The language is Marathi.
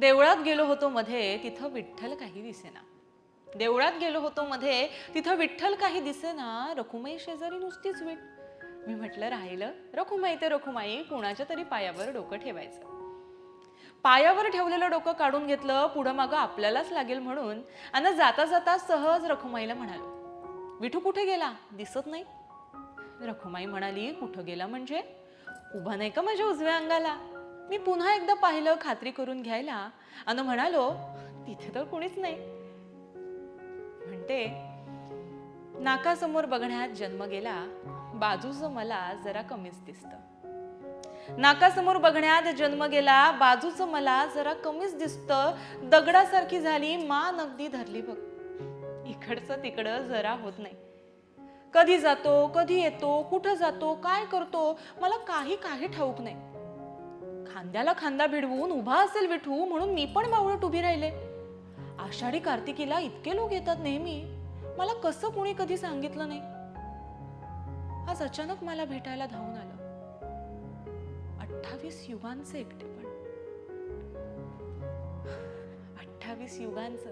देवळात गेलो होतो मध्ये तिथं विठ्ठल काही दिसेना. देवळात गेलो होतो मध्ये तिथं विठ्ठल काही दिसेना रखुमाई शेजारी नुसतीच वीट. मी म्हटलं राहिलं. रखुमाई ते रखुमाई कुणाच्या तरी पायावर डोकं ठेवायचं. पायावर ठेवलेलं डोकं काढून घेतलं पुढं मागं आपल्यालाच लागेल म्हणून आणि जाता जाता सहज रखुमाईला म्हणालो. विठू कुठे गेला? दिसत नाही. रखुमाई म्हणाली कुठं गेला म्हणजे? उभा नाही का माझ्या उजव्या अंगाला? मी पुन्हा एकदा पाहिलं खात्री करून घ्यायला. आणि म्हणालो तिथे तर कुणीच नाही. म्हणते नाकासमोर बघण्यात जन्म गेला बाजूचं मला जरा कमीच दिसतं. नाकासमोर बघण्यात जन्म गेला बाजूचं मला जरा कमीच दिसतं दगडासारखी झाली मान अगदी धरली बघ. इकडचं तिकडं जरा होत नाही. कधी जातो कधी येतो कुठं जातो काय करतो मला काही काही ठाऊक नाही. खांद्याला खांदा भिडवून उभा असेल विठू म्हणून मी पण बावळट उभी राहिले. आषाढी कार्तिकीला इतके लोक येतात नेहमी मला कसं कुणी कधी सांगितलं नाही. आज अचानक मला भेटायला धावून आलं. अठ्ठावीस युगांचं एकटेपण. अठ्ठावीस युगांचं.